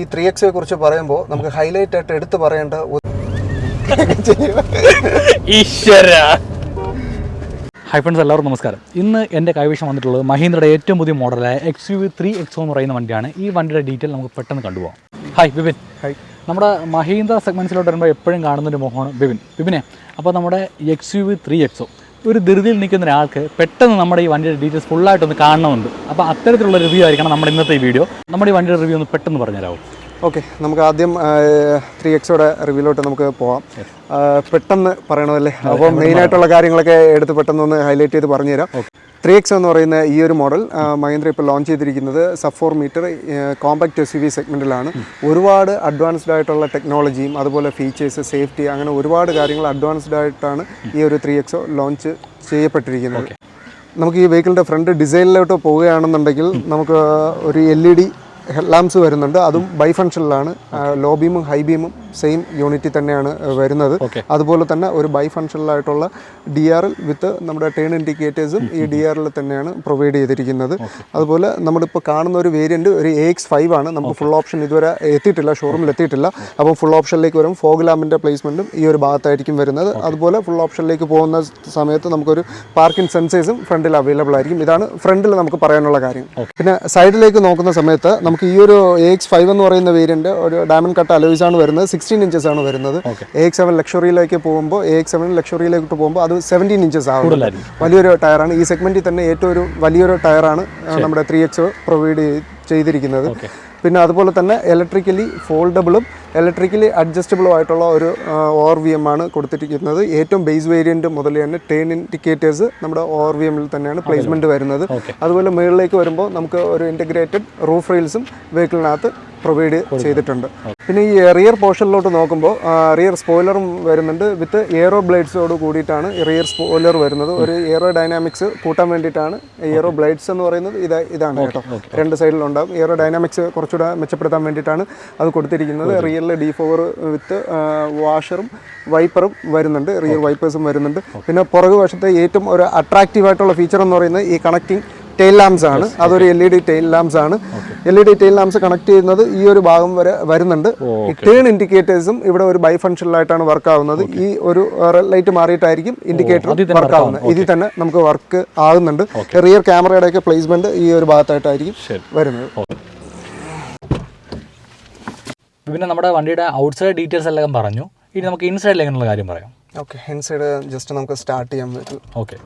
ഈ ത്രീ എക്സിനെ കുറിച്ച് പറയുമ്പോൾ നമുക്ക് ഹൈലൈറ്റ് ആയിട്ട് എടുത്തു പറയേണ്ട ഈശ്വര. ഹൈ ഫ്രണ്ട്സ് എല്ലാവർക്കും നമസ്കാരം. ഇന്ന് എന്റെ കൈവശം വന്നിട്ടുള്ളത് മഹീന്ദ്രയുടെ ഏറ്റവും പുതിയ മോഡലായ X U V three XO എന്ന് പറയുന്ന വണ്ടിയാണ്. ഈ വണ്ടിയുടെ ഡീറ്റെയിൽ നമുക്ക് പെട്ടെന്ന് കണ്ടുപോകാം. Hi Bibin hi. നമ്മുടെ മഹീന്ദ്ര സെഗ്മെൻസിലോട്ട് വരുമ്പോൾ എപ്പോഴും കാണുന്നൊരു മുഖമാണ് ബിബിൻ ബിബിനെ അപ്പോൾ നമ്മുടെ X U V three XO ഒരു ധൃതിയിൽ നിൽക്കുന്ന ഒരാൾക്ക് പെട്ടെന്ന് നമ്മുടെ ഈ വണ്ടിയുടെ ഡീറ്റെയിൽസ് ഫുള്ളായിട്ടൊന്ന് കാണണമെന്നുണ്ട് അപ്പോൾ അത്തരത്തിലുള്ള റിവ്യൂ ആയിരിക്കണം നമ്മുടെ ഇന്നത്തെ ഈ വീഡിയോ നമ്മുടെ ഈ വണ്ടിയുടെ റിവ്യൂ ഒന്ന് പെട്ടെന്ന് പറഞ്ഞുതരാമോ ഓക്കെ നമുക്ക് ആദ്യം ത്രീ എക്സോടെ റിവ്യൂലോട്ട് നമുക്ക് പോവാം. പെട്ടെന്ന് പറയണമല്ലേ അപ്പോൾ മെയിൻ ആയിട്ടുള്ള കാര്യങ്ങളൊക്കെ എടുത്ത് പെട്ടെന്ന് ഒന്ന് ഹൈലൈറ്റ് ചെയ്ത് പറഞ്ഞുതരാം. ത്രീ എക്സ് എന്ന് പറയുന്ന ഈ ഒരു മോഡൽ മഹീന്ദ്ര ഇപ്പോൾ ലോഞ്ച് ചെയ്തിരിക്കുന്നത് sub four metre compact S V സെഗ്മെന്റിലാണ് ഒരുപാട് അഡ്വാൻസ്ഡ് ആയിട്ടുള്ള ടെക്നോളജിയും അതുപോലെ ഫീച്ചേഴ്സ് സേഫ്റ്റി അങ്ങനെ ഒരുപാട് കാര്യങ്ങൾ അഡ്വാൻസ്ഡ് ആയിട്ടാണ് ഈ ഒരു ത്രീ എക്സോ ലോഞ്ച് ചെയ്യപ്പെട്ടിരിക്കുന്നത്. നമുക്ക് ഈ വെഹിക്കിളിന്റെ ഫ്രണ്ട് ഡിസൈനിലോട്ട് പോവുകയാണെന്നുണ്ടെങ്കിൽ നമുക്ക് ഒരു L E D head lamps വരുന്നുണ്ട്. അതും ബൈ ഫങ്ഷനിലാണ് ലോ ബീമും ഹൈ ബീമും സെയിം യൂണിറ്റിൽ തന്നെയാണ് വരുന്നത് അതുപോലെ തന്നെ ഒരു ബൈ ഫങ്ഷനിലായിട്ടുള്ള ഡി ആർ എൽ വിത്ത് നമ്മുടെ ടേൺ ഇൻഡിക്കേറ്റേഴ്സും ഈ ഡി ആർ എൽ തന്നെയാണ് പ്രൊവൈഡ് ചെയ്തിരിക്കുന്നത്. അതുപോലെ നമ്മളിപ്പോൾ കാണുന്ന ഒരു വേരിയന്റ് ഒരു എ എക്സ് ഫൈവ് ആണ്. നമുക്ക് ഫുൾ ഓപ്ഷൻ ഇതുവരെ എത്തിയിട്ടില്ല ഷോറൂമിൽ എത്തിയിട്ടില്ല. അപ്പോൾ ഫുൾ ഓപ്ഷനിലേക്ക് വരും. ഫോഗ് ലാമ്പിന്റെ പ്ലേസ്മെന്റും ഈ ഒരു ഭാഗത്തായിരിക്കും വരുന്നത്. അതുപോലെ ഫുൾ ഓപ്ഷനിലേക്ക് പോകുന്ന സമയത്ത് നമുക്കൊരു പാർക്കിംഗ് സെൻസേഴ്സും ഫ്രണ്ടിൽ അവൈലബിൾ ആയിരിക്കും. ഇതാണ് ഫ്രണ്ടിൽ നമുക്ക് പറയാനുള്ള കാര്യം. പിന്നെ സൈഡിലേക്ക് നോക്കുന്ന സമയത്ത് നമുക്ക് ഈ ഒരു എ എക്സ് ഫൈവ് എന്ന് പറയുന്ന വേരിയന്റ് ഒരു ഡയമണ്ട് കട്ട് അലോയ്സ് ആണ് വരുന്നത്. സിക്സ്റ്റീൻ ഇഞ്ചസ് ആണ് വരുന്നത്. എ എക്സ് സെവൻ ലക്ഷറിയിലേക്ക് പോകുമ്പോൾ എ എക്സ് സെവൻ ലക്ഷറിയിലേക്ക് പോകുമ്പോൾ അത് സെവന്റീൻ ഇഞ്ചസ് ആവും വലിയൊരു ടയറാണ് ഈ സെഗ്മെന്റിൽ തന്നെ ഏറ്റവും ഒരു വലിയൊരു ടയറാണ് നമ്മുടെ ത്രീ എക്സ് പ്രൊവൈഡ് ചെയ്തിരിക്കുന്നത്. പിന്നെ അതുപോലെ തന്നെ ഇലക്ട്രിക്കലി ഫോൾഡബിളും ഇലക്ട്രിക്കലി അഡ്ജസ്റ്റബിൾ ആയിട്ടുള്ള ഒരു ഓർ വി എം ആണ് കൊടുത്തിരിക്കുന്നത്. ഏറ്റവും ബേസ് വേരിയന്റ് മുതൽ തന്നെ ടേൺ ഇൻഡിക്കേറ്റേഴ്സ് നമ്മുടെ ഓർ വി എമ്മിൽ തന്നെയാണ് പ്ലേസ്മെന്റ് വരുന്നത്. അതുപോലെ മുകളിലേക്ക് വരുമ്പോൾ നമുക്ക് ഒരു ഇന്റഗ്രേറ്റഡ് റൂഫ് റെയിൽസും വെഹിക്കിളിനകത്ത് പ്രൊവൈഡ് ചെയ്തിട്ടുണ്ട്. പിന്നെ ഈ റിയർ പോർഷനിലോട്ട് നോക്കുമ്പോൾ റിയർ സ്പോയിലറും വരുന്നുണ്ട് വിത്ത് എയറോ ബ്ലേഡ്സോട് കൂടിയിട്ടാണ് റിയർ സ്പോയിലർ വരുന്നത്. ഒരു എയറോ ഡൈനാമിക്സ് കൂട്ടാൻ വേണ്ടിയിട്ടാണ് എയറോ ബ്ലേഡ്സ് എന്ന് പറയുന്നത്. ഇത് ഇതാണ് കേട്ടോ. രണ്ട് സൈഡിലുണ്ടാകും എയറോ ഡൈനാമിക്സ് കുറച്ചുകൂടെ മെച്ചപ്പെടുത്താൻ വേണ്ടിയിട്ടാണ് അത് കൊടുത്തിരിക്കുന്നത്. റിയറിൽ ഡി ഫോർ വിത്ത് വാഷറും വൈപ്പറും വരുന്നുണ്ട്. റിയർ വൈപ്പേഴ്സും വരുന്നുണ്ട്. പിന്നെ പുറകു വശത്തെ ഏറ്റവും ഒരു അട്രാക്റ്റീവ് ആയിട്ടുള്ള ഫീച്ചർ എന്ന് പറയുന്നത് ഈ കണക്റ്റിംഗ് ടെയിൽ ലാംസ് ആണ്. അതൊരു L E D tail lamps ആണ്. L E D tail lamps connect ചെയ്യുന്നത് ഈ ഒരു ഭാഗം വരെ വരുന്നുണ്ട്. ടേൺ ഇൻഡിക്കേറ്റേഴ്സും ഇവിടെ ഒരു ബൈ ഫംഗ്ഷനിലായിട്ടാണ് വർക്ക് ആവുന്നത്. ഈ ഒരു ലൈറ്റ് മാറിയിട്ടായിരിക്കും ഇൻഡിക്കേറ്റർ വർക്ക് ആവുന്നത്. ഇതിൽ തന്നെ നമുക്ക് വർക്ക് ആകുന്നുണ്ട്. റിയർ ക്യാമറയുടെ ഒക്കെ പ്ലേസ്മെന്റ് ഈ ഒരു ഭാഗത്തായിട്ടായിരിക്കും വരുന്നത്. പിന്നെ നമ്മുടെ വണ്ടിയുടെ ഔട്ട്സൈഡ് ഡീറ്റെയിൽസ് എല്ലാം പറഞ്ഞു. ഇനി നമുക്ക് ഇൻസൈഡിലേക്കുള്ള കാര്യം പറയാം. ഓക്കെ ഇൻസൈഡ് ജസ്റ്റ് നമുക്ക് സ്റ്റാർട്ട് ചെയ്യാൻ പറ്റും. ഓക്കെ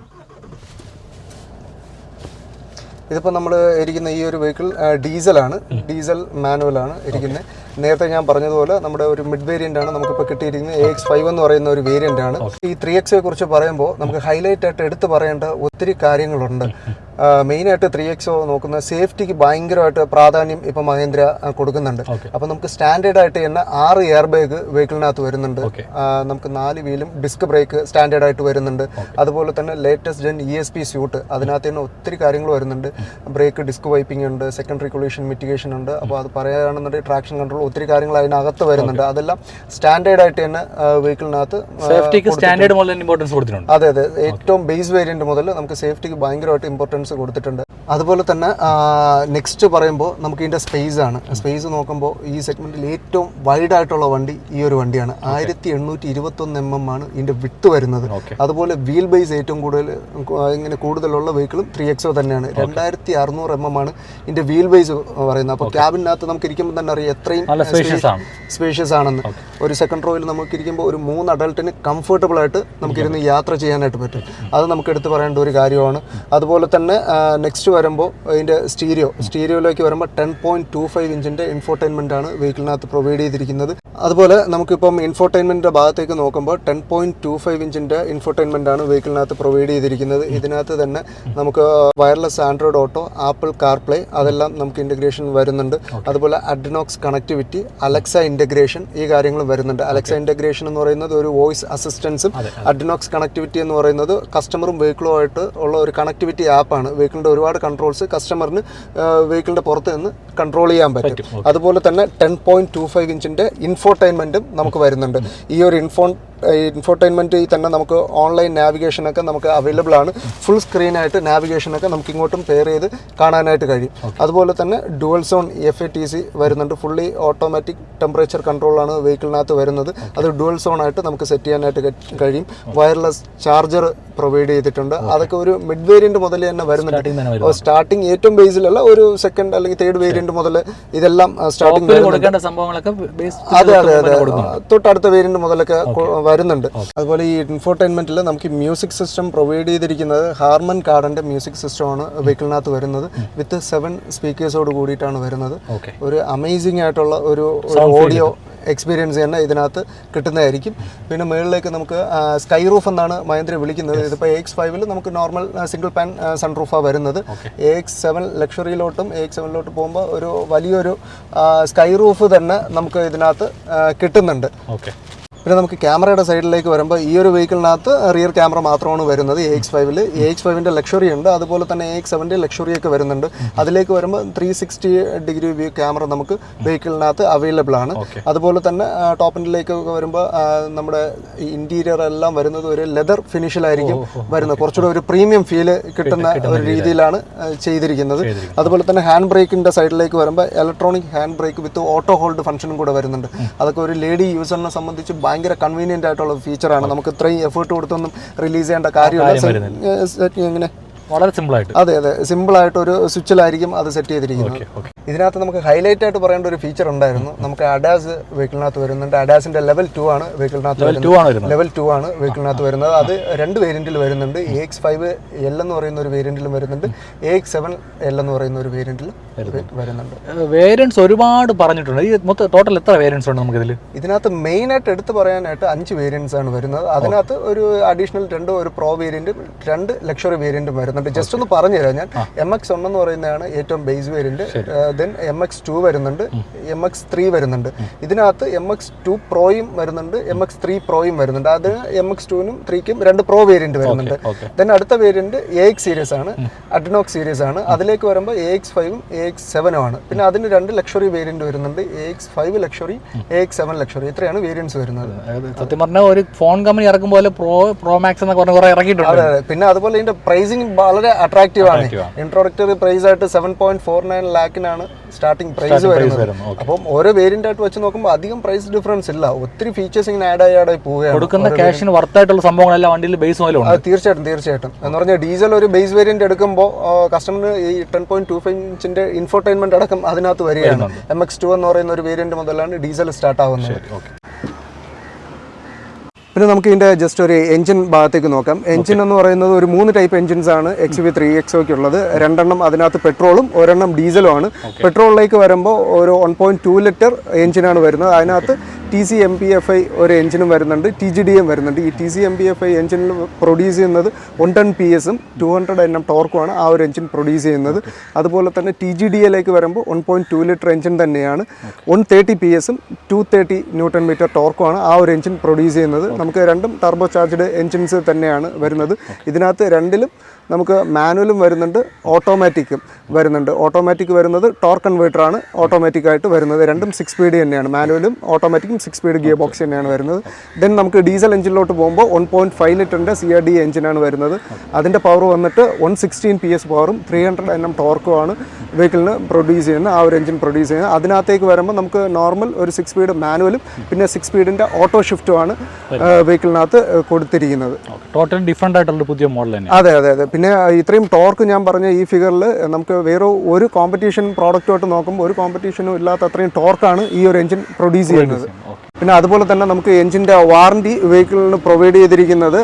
ഇതിപ്പോൾ നമ്മൾ ഇരിക്കുന്ന ഈ ഒരു വെഹിക്കിൾ ഡീസലാണ്. ഡീസൽ മാനുവലാണ് ഇരിക്കുന്നത് നേരത്തെ ഞാൻ പറഞ്ഞതുപോലെ നമ്മുടെ ഒരു മിഡ് വേരിയന്റ് ആണ് നമുക്കിപ്പോൾ കിട്ടിയിരിക്കുന്നത് എ എക്സ് ഫൈവ് എന്ന് പറയുന്ന ഒരു വേരിയന്റ് ആണ്. ഈ ത്രീ എക്സിനെ കുറിച്ച് പറയുമ്പോൾ നമുക്ക് ഹൈലൈറ്റ് ആയിട്ട് എടുത്തു പറയേണ്ട ഒത്തിരി കാര്യങ്ങളുണ്ട്. മെയിനായിട്ട് ത്രീ എക്സോ നോക്കുന്ന സേഫ്റ്റിക്ക് ഭയങ്കരമായിട്ട് പ്രാധാന്യം ഇപ്പം മഹേന്ദ്ര കൊടുക്കുന്നുണ്ട്. അപ്പോൾ നമുക്ക് സ്റ്റാൻഡേർഡ് ആയിട്ട് തന്നെ ആറ് എയർ ബാഗ് വെഹിക്കിളിനകത്ത് വരുന്നുണ്ട് നമുക്ക് നാല് വീലും ഡിസ്ക് ബ്രേക്ക് സ്റ്റാൻഡേർഡ് ആയിട്ട് വരുന്നുണ്ട്. അതുപോലെ തന്നെ latest gen E S P suite അതിനകത്ത് തന്നെ ഒത്തിരി കാര്യങ്ങൾ വരുന്നുണ്ട്. ബ്രേക്ക് ഡിസ്ക് വൈപ്പിംഗ് ഉണ്ട് സെക്കൻഡറി കൊളീഷൻ മിറ്റിഗേഷൻ ഉണ്ട്. അപ്പോൾ അത് പറയുകയാണെന്നുണ്ടെങ്കിൽ ട്രാക്ഷൻ കൺട്രോൾ ഒത്തിരി കാര്യങ്ങൾ അതിനകത്ത് വരുന്നുണ്ട്. അതെല്ലാം സ്റ്റാൻഡേർഡ് ആയിട്ട് തന്നെ വെഹിക്കിളിനകത്ത് സേഫ്റ്റിക്ക് സ്റ്റാൻഡേർഡ് മുതൽ ഇമ്പോർട്ടൻസ് കൊടുത്തിട്ടുണ്ട്. അതെ അതെ. ഏറ്റവും ബേസ് വേരിയന്റ് മുതൽ നമുക്ക് സേഫ്റ്റിക്ക് ഭയങ്കരമായിട്ട് ഇമ്പോർട്ടൻസ് കൊടുത്തിട്ടുണ്ട്. അതുപോലെ തന്നെ നെക്സ്റ്റ് പറയുമ്പോൾ നമുക്ക് ഇതിന്റെ സ്പേസ് ആണ്. സ്പേസ് നോക്കുമ്പോൾ ഈ സെഗ്മെന്റിൽ ഏറ്റവും വൈഡ് ആയിട്ടുള്ള വണ്ടി ഈ ഒരു വണ്ടിയാണ്. ആയിരത്തി എണ്ണൂറ്റി ഇരുപത്തൊന്ന് എം എം ആണ് ഇതിന്റെ വിട്ട് വരുന്നത്. അതുപോലെ വീൽ ബേസ് ഏറ്റവും കൂടുതൽ ഇങ്ങനെ കൂടുതലുള്ള വെഹിക്കിളും ത്രീ എക്സോ തന്നെയാണ്. രണ്ടായിരത്തി അറുന്നൂറ് എം എം ആണ് ഇതിന്റെ വീൽ ബേസ് പറയുന്നത്. അപ്പോൾ ക്യാബിനകത്ത് നമുക്ക് ഇരിക്കുമ്പോൾ തന്നെ അറിയാം എത്രയും നല്ല സ്പേഷ്യസ് ആണ്. സ്പേഷ്യസ് ആണെന്ന്. ഒരു സെക്കൻഡ് റോയിൽ നമുക്ക് ഇരിക്കുമ്പോൾ ഒരു മൂന്ന് അഡൾട്ടിന് കംഫർട്ടബിൾ ആയിട്ട് നമുക്ക് ഇരുന്ന് യാത്ര ചെയ്യാനായിട്ട് പറ്റും. അത് നമുക്ക് എടുത്തു പറയേണ്ട ഒരു കാര്യമാണ്. അതുപോലെ തന്നെ നെക്സ്റ്റ് വരുമ്പോൾ അതിന്റെ സ്റ്റീരിയോ സ്റ്റീരിയോയിലേക്ക് വരുമ്പോൾ ടെൻ പോയിന്റ് ടു ഫൈവ് ഇഞ്ചിന്റെ ഇൻഫോർടൈൻമെന്റ് ആണ് വെഹിക്കിളിനകത്ത് പ്രൊവൈഡ് ചെയ്തിരിക്കുന്നത്. അതുപോലെ നമുക്കിപ്പം ഇൻഫോർടൈൻമെന്റിന്റെ ഭാഗത്തേക്ക് നോക്കുമ്പോൾ ടെൻ പോയിന്റ് ടു ഫൈവ് ഇഞ്ചിന്റെ ഇൻഫോർടൈൻമെന്റ് ആണ് വെഹിക്കിളിനകത്ത് പ്രൊവൈഡ് ചെയ്തിരിക്കുന്നത്. ഇതിനകത്ത് തന്നെ നമുക്ക് wireless Android Auto Apple CarPlay അതെല്ലാം നമുക്ക് ഇന്റഗ്രേഷൻ വരുന്നുണ്ട്. അതുപോലെ അഡ്നോക്സ് കണക്ടിവിറ്റി അലക്സ ഇന്റഗ്രേഷൻ ഈ കാര്യങ്ങളും വരുന്നുണ്ട്. അലക്സ ഇന്റഗ്രേഷൻ എന്ന് പറയുന്നത് ഒരു വോയിസ് അസിസ്റ്റൻസും അഡ്നോക്സ് കണക്ടിവിറ്റി എന്ന് പറയുന്നത് കസ്റ്റമറും വെഹിക്കിളുമായിട്ട് ഉള്ള ഒരു കണക്ടിവിറ്റി ആപ്പാണ് വെഹിക്കിളിന്റെ ഒരുപാട് കൺട്രോൾസ് കസ്റ്റമറിന് വെഹിക്കിളിന്റെ പുറത്ത് നിന്ന് കൺട്രോൾ ചെയ്യാൻ പറ്റും. അതുപോലെ തന്നെ ടെൻ പോയിന്റ് ടു ഫൈവ് ഇഞ്ചിന്റെ ഇൻഫോർടൈൻമെന്റും നമുക്ക് വരുന്നുണ്ട്. ഈ ഒരു ഇൻഫോൺ ഇൻഫോർടൈൻമെന്റ് തന്നെ നമുക്ക് ഓൺലൈൻ നാവിഗേഷനൊക്കെ നമുക്ക് അവൈലബിൾ ആണ്. ഫുൾ സ്ക്രീനായിട്ട് നാവിഗേഷനൊക്കെ നമുക്ക് ഇങ്ങോട്ടും പെയർ ചെയ്ത് കാണാനായിട്ട് കഴിയും. അതുപോലെ തന്നെ dual zone F A T C വരുന്നുണ്ട്. ഫുള്ളി ഓട്ടോമാറ്റിക് ടെമ്പറേച്ചർ കൺട്രോളാണ് വെഹിക്കിളിനകത്ത് വരുന്നത്. അത് ഡുവൽ സോൺ ആയിട്ട് നമുക്ക് സെറ്റ് ചെയ്യാനായിട്ട് കഴി- കഴിയും. വയർലെസ് ചാർജർ പ്രൊവൈഡ് ചെയ്തിട്ടുണ്ട്. അതൊക്കെ ഒരു മിഡ് വേരിയന്റ് മുതൽ തന്നെ വരുന്നുണ്ട്. സ്റ്റാർട്ടിങ് ഏറ്റവും ബേസിലുള്ള ഒരു സെക്കൻഡ് അല്ലെങ്കിൽ തേർഡ് വേരിയന്റ് മുതൽ ഇതെല്ലാം സ്റ്റാർട്ടിങ് അതെ അതെ അതെ. തൊട്ടടുത്ത വേരിയന്റ് മുതലൊക്കെ വരുന്നുണ്ട്. അതുപോലെ ഈ ഇൻഫോർടൈൻമെന്റിൽ നമുക്ക് മ്യൂസിക് സിസ്റ്റം പ്രൊവൈഡ് ചെയ്തിരിക്കുന്നത് ഹാർമൻ കാർഡന്റെ മ്യൂസിക് സിസ്റ്റമാണ് വെഹിക്കിളിനകത്ത് വരുന്നത്. വിത്ത് സെവൻ സ്പീക്കേഴ്സോട് കൂടിയിട്ടാണ് വരുന്നത്. ഒരു അമേസിംഗ് ആയിട്ടുള്ള ഒരു ഓഡിയോ എക്സ്പീരിയൻസ് തന്നെ ഇതിനകത്ത് കിട്ടുന്നതായിരിക്കും. പിന്നെ മുകളിലേക്ക് നമുക്ക് സ്കൈ റൂഫ് എന്നാണ് മഹേന്ദ്ര വിളിക്കുന്നത്. ഇതിപ്പോൾ എക്സ് ഫൈവിൽ നമുക്ക് നോർമൽ സിംഗിൾ പാൻ സൺ റൂഫാണ് വരുന്നത്. എ എക്സ് സെവൻ ലക്ഷറിയിലോട്ടും എ എക്സ് സെവനിലോട്ട് പോകുമ്പോൾ ഒരു വലിയൊരു സ്കൈ റൂഫ് തന്നെ നമുക്ക് ഇതിനകത്ത് കിട്ടുന്നുണ്ട്. ഓക്കെ പിന്നെ നമുക്ക് ക്യാമറയുടെ സൈഡിലേക്ക് വരുമ്പോൾ ഈ ഒരു വെഹിക്കിളിനകത്ത് റിയർ ക്യാമറ മാത്രമാണ് വരുന്നത് എ എക്സ് ഫൈവിൽ എ എക്സ് ഫൈവിന്റെ ലക്ഷറി ഉണ്ട്. അതുപോലെ തന്നെ എ എക്സ് സെവന്റെ ലക്ഷറി ഒക്കെ വരുന്നുണ്ട്. അതിലേക്ക് വരുമ്പോൾ three sixty degree view camera നമുക്ക് വെഹിക്കിളിനകത്ത് അവൈലബിൾ ആണ്. അതുപോലെ തന്നെ ടോപ്പിന്റിലേക്ക് വരുമ്പോൾ നമ്മുടെ ഇന്റീരിയർ എല്ലാം വരുന്നത് ഒരു ലെതർ ഫിനിഷിലായിരിക്കും വരുന്നത്. കുറച്ചുകൂടെ ഒരു പ്രീമിയം ഫീൽ കിട്ടുന്ന ഒരു രീതിയിലാണ് ചെയ്തിരിക്കുന്നത്. അതുപോലെ തന്നെ ഹാൻഡ് ബ്രേക്കിന്റെ സൈഡിലേക്ക് വരുമ്പോൾ electronic hand brake with auto hold ഫംഗ്ഷനും കൂടെ വരുന്നുണ്ട്. അതൊക്കെ ഒരു ലേഡി യൂസറിനെ സംബന്ധിച്ച് ഭയങ്കര കൺവീനിയന്റ് ആയിട്ടുള്ള ഫീച്ചറാണ് നമുക്ക് ഇത്രയും എഫേർട്ട് കൊടുത്തൊന്നും റിലീസ് ചെയ്യേണ്ട കാര്യമില്ല. സെറ്റ് എങ്ങനെ വളരെ സിമ്പിൾ ആയിട്ട്. അതെ അതെ. സിമ്പിൾ ആയിട്ട് ഒരു സ്വിച്ചിലായിരിക്കും അത് സെറ്റ് ചെയ്തിരിക്കുന്നത്. ഇതിനകത്ത് നമുക്ക് ഹൈലൈറ്റ് ആയിട്ട് പറയേണ്ട ഒരു ഫീച്ചർ ഉണ്ടായിരുന്നു. നമുക്ക് അഡാസ് വെഹിക്കിളിനകത്ത് വരുന്നുണ്ട്. അഡാസിന്റെ ലെവൽ ടു ആണ് വെഹിക്കിളിനകത്ത് ലെവൽ ടു ആണ് വെഹിക്കിളിനകത്ത് വരുന്നത്. അത് രണ്ട് വേരിയന്റിൽ വരുന്നുണ്ട്. എ എക്സ് ഫൈവ് എൽ എന്ന് പറയുന്ന ഒരു വേരിയന്റിലും വരുന്നുണ്ട്. എ എക്സ് സെവൻ എൽ എന്ന് പറയുന്ന ഒരു വേരിയന്റിൽ വരുന്നുണ്ട്. വേരിയൻസ് ഒരുപാട് പറഞ്ഞിട്ടുണ്ട്. ഈ മൊത്തം ടോട്ടൽ എത്ര വേരിയൻസ് ഉണ്ട് നമുക്കിതിൽ ഇതിനകത്ത് മെയിൻ ആയിട്ട് എടുത്തു പറയാനായിട്ട് അഞ്ച് വേരിയൻസ് ആണ് വരുന്നത്. അതിനകത്ത് ഒരു അഡീഷണൽ രണ്ട് ഒരു പ്രോ വേരിയന്റും രണ്ട് ലക്ഷറി വേരിയന്റും വരുന്നുണ്ട്. ജസ്റ്റ് ഒന്ന് പറഞ്ഞു തരാം ഞാൻ. എം എക്സ് ഒന്ന് എന്ന് പറയുന്നതാണ് ഏറ്റവും base variant then M X two വരുന്നുണ്ട് എം എക്സ് ത്രീ വരുന്നുണ്ട്. ഇതിനകത്ത് എം എക്സ് ടു പ്രോയും വരുന്നുണ്ട് എം എക്സ് ത്രീ പ്രോയും വരുന്നുണ്ട്. അത് എം എക്സ് ടുവിനും ത്രീക്കും രണ്ട് പ്രോ വേരിയന്റ് വരുന്നുണ്ട്. ദെൻ അടുത്ത വേരിയന്റ് എ എക്സ് സീരീസ് ആണ് അഡ്നോക് സീരീസ് ആണ്. അതിലേക്ക് വരുമ്പോൾ എ എക്സ് ഫൈവും എ എക്സ് സെവനും ആണ്. പിന്നെ അതിന് രണ്ട് ലക്ഷറി വേരിയന്റ് വരുന്നുണ്ട്. A X five luxury A X seven luxury ഇത്രയാണ് വേരിയൻസ് വരുന്നത്. സത്യം പറഞ്ഞാൽ ഒരു ഫോൺ കമ്പനി ഇറക്കും പോലെ പ്രോ പ്രോ മാക്സ് എന്നൊക്കെ പറഞ്ഞ കുറെ ഇറക്കിയിട്ടുണ്ട്. അതെ അതെ. പിന്നെ അതുപോലെ ഇതിന്റെ പ്രൈസിങ് വളരെ അട്രാക്റ്റീവ് ആണ്. ഇൻട്രോഡക്ടറി പ്രൈസ് ആയിട്ട് സെവൻ പോയിന്റ് ഫോർ നയൻ ലാക്കിനാണ് സ്റ്റാർട്ടിംഗ് പ്രൈസ് വരുന്നത്. അപ്പം ഓരോ വേരിയന്റ് ആയിട്ട് വെച്ച് നോക്കുമ്പോൾ അധികം പ്രൈസ് ഡിഫറൻസ് ഇല്ല. ഒത്തിരി ഫീച്ചേഴ്സ് ഇങ്ങനെ ആഡ് ആയി ആഡ് ആയി പോവുകയാണ് കൊടുക്കുന്ന ക്യാഷിന് വർത്തായിട്ടുള്ള സംഭവങ്ങളെല്ലാം വണ്ടിയിൽ ബേസ് പോലെ ഉണ്ട്. തീർച്ചയായിട്ടും തീർച്ചയായിട്ടും. എന്ന് പറഞ്ഞാൽ ഡീസൽ ഒരു ബേസ് വേരിയന്റ് എടുക്കുമ്പോൾ കസ്റ്റമറിന് ഈ ടെൻ പോയിന്റ് ടു ഫൈവ് ഇഞ്ചിന്റെ ഇൻഫോർടൈൻമെന്റ് അടക്കം അതിനകത്ത് വരികയാണ്. എം എക്സ് ടു എന്ന് പറയുന്ന ഒരു വേരിയന്റ് മുതലാണ് ഡീസൽ സ്റ്റാർട്ട് ആവുന്നത്. ഓക്കെ പിന്നെ നമുക്ക് ഇതിന്റെ ജസ്റ്റ് ഒരു എഞ്ചിൻ ഭാഗത്തേക്ക് നോക്കാം. എഞ്ചിൻ എന്ന് പറയുന്നത് ഒരു മൂന്ന് ടൈപ്പ് എഞ്ചിൻസ് ആണ് എക്സ് വി ത്രീ എക്സ് ഒക്കെ ഉള്ളത്. രണ്ടെണ്ണം അതിനകത്ത് പെട്രോളും ഒരെണ്ണം ഡീസലും ആണ്. പെട്രോളിലേക്ക് വരുമ്പോൾ ഒരു വൺ പോയിന്റ് ടു ലിറ്റർ എഞ്ചിനാണ് വരുന്നത്. അതിനകത്ത് T C M P F I ഒരു എഞ്ചിനും വരുന്നുണ്ട് ടി ജി ഡി എം വരുന്നുണ്ട്. ഈ T C M P F I എഞ്ചിനിൽ പ്രൊഡ്യൂസ് ചെയ്യുന്നത് വൺ ടൺ പി എസും ടു ഹൺഡ്രഡ് എൻ എം ടോർക്കുമാണ് ആ ഒരു എഞ്ചിൻ പ്രൊഡ്യൂസ് ചെയ്യുന്നത്. അതുപോലെ തന്നെ ടി ജി ഡി എയിലേക്ക് വരുമ്പോൾ one point two litre engine തന്നെയാണ്. വൺ തേർട്ടി പി എസും ടു തേർട്ടി ന്യൂട്ടൺ മീറ്റർ ടോർക്കുമാണ് ആ ഒരു എഞ്ചിൻ പ്രൊഡ്യൂസ് ചെയ്യുന്നത്. നമുക്ക് രണ്ടും ടർബോ ചാർജ്ഡ് എഞ്ചിൻസ് തന്നെയാണ് വരുന്നത്. ഇതിനകത്ത് രണ്ടിലും നമുക്ക് മാനുവലും വരുന്നുണ്ട് ഓട്ടോമാറ്റിക്കും വരുന്നുണ്ട്. ഓട്ടോമാറ്റിക് വരുന്നത് ടോർക്ക് കൺവേർട്ടർ ആണ്. ഓട്ടോമാറ്റിക് ആയിട്ട് വരുന്നത് രണ്ടും സിക്സ് സ്പീഡ് തന്നെയാണ്. മാനുവലും ഓട്ടോമാറ്റിക്കും സിക്സ് സ്പീഡ് ഗിയർ ബോക്സ് തന്നെയാണ് വരുന്നത്. ദെൻ നമുക്ക് ഡീസൽ എഞ്ചിനിലോട്ട് പോകുമ്പോൾ വൺ പോയിന്റ് ഫൈവ് ലിറ്ററിന്റെ സി ആർ ഡി എഞ്ചിനാണ് വരുന്നത്. അതിന്റെ പവർ വന്നിട്ട് വൺ സിക്സ്റ്റീൻ പി എസ് പവറും ത്രീ ഹൺഡ്രഡ് എൻ എം ടോർക്കുമാണ് വെഹിക്കിളിന് പ്രൊഡ്യൂസ് ചെയ്യുന്നത് ആ ഒരു എഞ്ചിൻ പ്രൊഡ്യൂസ് ചെയ്യുന്നത്. അതിനകത്തേക്ക് വരുമ്പോൾ നമുക്ക് നോർമൽ ഒരു സിക്സ് സ്പീഡ് മാനുവലും പിന്നെ സിക്സ് സ്പീഡിന്റെ ഓട്ടോ ഷിഫ്റ്റുമാണ് വെഹിക്കിളിനകത്ത് കൊടുത്തിരിക്കുന്നത്. ടോട്ടൽ ഡിഫറെന്റ് ആയിട്ടുള്ള പുതിയ മോഡൽ തന്നെ അതെ അതെ അതെ. പിന്നെ ഇത്രയും ടോർക്ക് ഞാൻ പറഞ്ഞ ഈ ഫിഗറിൽ നമുക്ക് വേറെ ഒരു കോമ്പറ്റീഷൻ പ്രോഡക്റ്റുമായിട്ട് നോക്കുമ്പോൾ ഒരു കോമ്പറ്റീഷനും ഇല്ലാത്ത അത്രയും ടോർക്കാണ് ഈ ഒരു എഞ്ചിൻ പ്രൊഡ്യൂസ് ചെയ്യുന്നത്. പിന്നെ അതുപോലെ തന്നെ നമുക്ക് എഞ്ചിന്റെ വാറണ്ടി വെഹിക്കിളിന് പ്രൊവൈഡ് ചെയ്തിരിക്കുന്നത്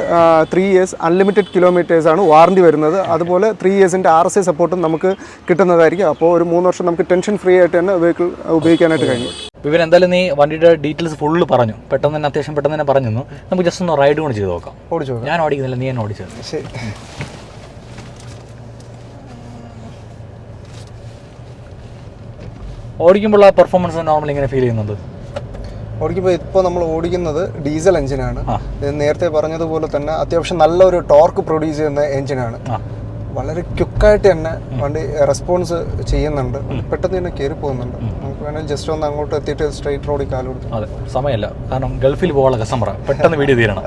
ത്രീ ഇയേഴ്സ് അൺലിമിറ്റഡ് കിലോമീറ്റേഴ്സ് ആണ് വാറണ്ടി വരുന്നത്. അതുപോലെ ത്രീ ഇയേഴ്സിന്റെ ആർ എസ് ഐ സപ്പോർട്ടും നമുക്ക് കിട്ടുന്നതായിരിക്കും. അപ്പോൾ ഒരു മൂന്ന് വർഷം നമുക്ക് ടെൻഷൻ ഫ്രീ ആയിട്ട് തന്നെ വെഹിക്കിൾ ഉപയോഗിക്കാനായിട്ട് കഴിയും. ഇവർ എന്തായാലും നീ വണ്ടിയുടെ ഡീറ്റെയിൽസ് ഫുള്ള് പറഞ്ഞു. പെട്ടെന്ന് തന്നെ അത്യാവശ്യം പെട്ടെന്ന് തന്നെ പറഞ്ഞു നമുക്ക് ജസ്റ്റ് ഒന്ന് റൈഡ് കൂടി ചെയ്ത് നോക്കാം. ഓടിച്ചു ഞാൻ ഓടിക്കുന്നില്ല നീ എന്നെ ഓടിച്ചത് ശരി. ഓടിക്കുമ്പോൾ ആ പെർഫോമൻസ് നോർമലി ഇങ്ങനെ ഫീൽ ചെയ്യുന്നത് ഓടിക്കുമ്പോൾ ഇപ്പോൾ നമ്മൾ ഓടിക്കുന്നത് ഡീസൽ എഞ്ചിനാണ് നേരത്തെ പറഞ്ഞതുപോലെ തന്നെ അത്യാവശ്യം നല്ലൊരു ടോർക്ക് പ്രൊഡ്യൂസ് ചെയ്യുന്ന എഞ്ചിനാണ് വളരെ ക്യുക്കായിട്ട് തന്നെ വണ്ടി റെസ്പോൺസ് ചെയ്യുന്നുണ്ട്. പെട്ടെന്ന് തന്നെ കയറി പോകുന്നുണ്ട്. നമുക്ക് വേണമെങ്കിൽ ജസ്റ്റ് ഒന്ന് അങ്ങോട്ട് എത്തിയിട്ട് സ്ട്രൈറ്റ് റോഡിൽ കാൽ കൊടുത്തു അതെ സമയമല്ല. കാരണം ഗൾഫിൽ പോകാനുള്ള കസ്റ്റമറാണ് പെട്ടെന്ന് വീഡിയോ തീരണം.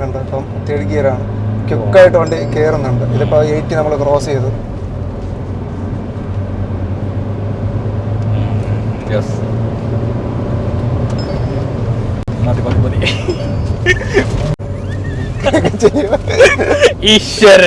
കണ്ടോ? ഇപ്പം തേർഡ് ഗിയറാണ് ക്യുക്കായിട്ട് വണ്ടി കയറുന്നുണ്ട് ഇതിപ്പോൾ എയ്റ്റി നമ്മൾ ക്രോസ് ചെയ്തു. യെസ് മതി മതി മതി ഈശ്വര.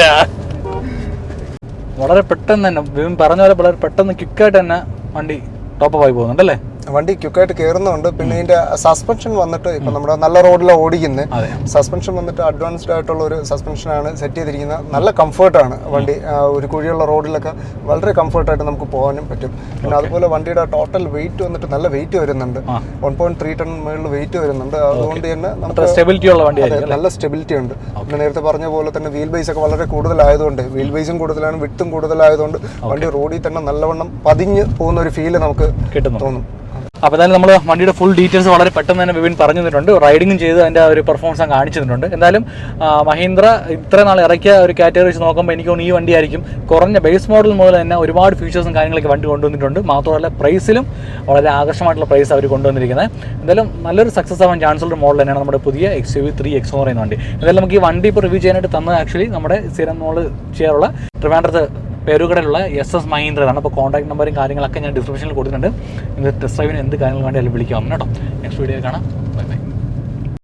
വളരെ പെട്ടെന്ന് തന്നെ പറഞ്ഞ പോലെ വളരെ പെട്ടെന്ന് ക്വിക്കായിട്ട് തന്നെ വണ്ടി ടോപ്പ് ആയി പോകുന്നുണ്ടല്ലേ? വണ്ടി ക്യുക്കായിട്ട് കയറുന്നുണ്ട് പിന്നെ ഇതിന്റെ സസ്പെൻഷൻ വന്നിട്ട് ഇപ്പൊ നമ്മുടെ നല്ല റോഡിലാണ് ഓടിക്കുന്നത് സസ്പെൻഷൻ വന്നിട്ട് അഡ്വാൻസ്ഡ് ആയിട്ടുള്ള ഒരു സസ്പെൻഷനാണ് സെറ്റ് ചെയ്തിരിക്കുന്നത് നല്ല കംഫർട്ടാണ് വണ്ടി. ഒരു കുഴിയുള്ള റോഡിലൊക്കെ വളരെ കംഫർട്ടായിട്ട് നമുക്ക് പോകാനും പറ്റും. പിന്നെ അതുപോലെ വണ്ടിയുടെ ടോട്ടൽ വെയിറ്റ് വന്നിട്ട് നല്ല വെയിറ്റ് വരുന്നുണ്ട്. വൺ പോയിന്റ് ത്രീ ടൺ മുകളിൽ വെയിറ്റ് വരുന്നുണ്ട്. അതുകൊണ്ട് തന്നെ നമുക്ക് സ്റ്റെബിലിറ്റി ഉള്ള വണ്ടി നല്ല സ്റ്റെബിലിറ്റി ഉണ്ട്. പിന്നെ നേരത്തെ പറഞ്ഞ പോലെ തന്നെ വീൽ ബേസ് ഒക്കെ വളരെ കൂടുതലായതുകൊണ്ട് വീൽ ബേസും കൂടുതലാണ് വിട്ടും കൂടുതലായതുകൊണ്ട് വണ്ടി റോഡിൽ തന്നെ നല്ലവണ്ണം പതിഞ്ഞ് പോകുന്ന ഒരു ഫീൽ നമുക്ക് കിട്ടുന്നു തോന്നും. അപ്പോൾ എന്തായാലും നമ്മൾ വണ്ടിയുടെ ഫുൾ ഡീറ്റെയിൽസ് വളരെ പെട്ടെന്ന് തന്നെ വിവിൻ പറഞ്ഞു തന്നിട്ടുണ്ട്. റൈഡിങ്ങും ചെയ്ത് അതിന്റെ ഒരു പെർഫോമൻസ് ഞാൻ കാണിച്ചു തന്നിട്ടുണ്ട്. എന്തായാലും മഹീന്ദ്ര ഇത്ര നാൾ ഇറക്കിയ ഒരു കാറ്റഗറി വെച്ച് നോക്കുമ്പോൾ എനിക്ക് തോന്നുന്നു ഈ വണ്ടിയായിരിക്കും കുറഞ്ഞ ബേസ് മോഡൽ മുതൽ തന്നെ ഒരുപാട് ഫീച്ചേഴ്സും കാര്യങ്ങളൊക്കെ വണ്ടി കൊണ്ടുവന്നിട്ടുണ്ട്. മാത്രമല്ല പ്രൈസിലും വളരെ ആകർഷമായിട്ടുള്ള പ്രൈസ് അവർ കൊണ്ടുവന്നിരിക്കുന്നത്. എന്തായാലും നല്ലൊരു സക്സസ് ആവാൻ ചാൻസ് ഉള്ള മോഡൽ തന്നെയാണ് നമ്മുടെ പുതിയ X U V three X എന്ന് പറയുന്ന വണ്ടി. എന്തായാലും നമുക്ക് ഈ വണ്ടി ഇപ്പോൾ റിവ്യൂ ചെയ്യാനായിട്ട് തന്നത് ആക്ച്വലി നമ്മുടെ സ്ഥിരം നമ്മൾ ചെയ്യാറുള്ള ട്രിവാൻഡ്രത്ത് പേരുകടയിലുള്ള എസ് എസ് മഹീന്ദ്രയാണ് അപ്പോൾ കോൺടാക്ട് നമ്പറും കാര്യങ്ങളൊക്കെ ഞാൻ ഡിസ്ക്രിപ്ഷനിൽ കൊടുത്തിട്ടുണ്ട്. നിങ്ങൾ ടെസ്റ്റ് ഡ്രൈവിന് എന്ത് കാര്യങ്ങൾ വേണ്ടി അതിൽ വിളിക്കാം കേട്ടോ നെക്സ്റ്റ് വീഡിയോ കാണാം.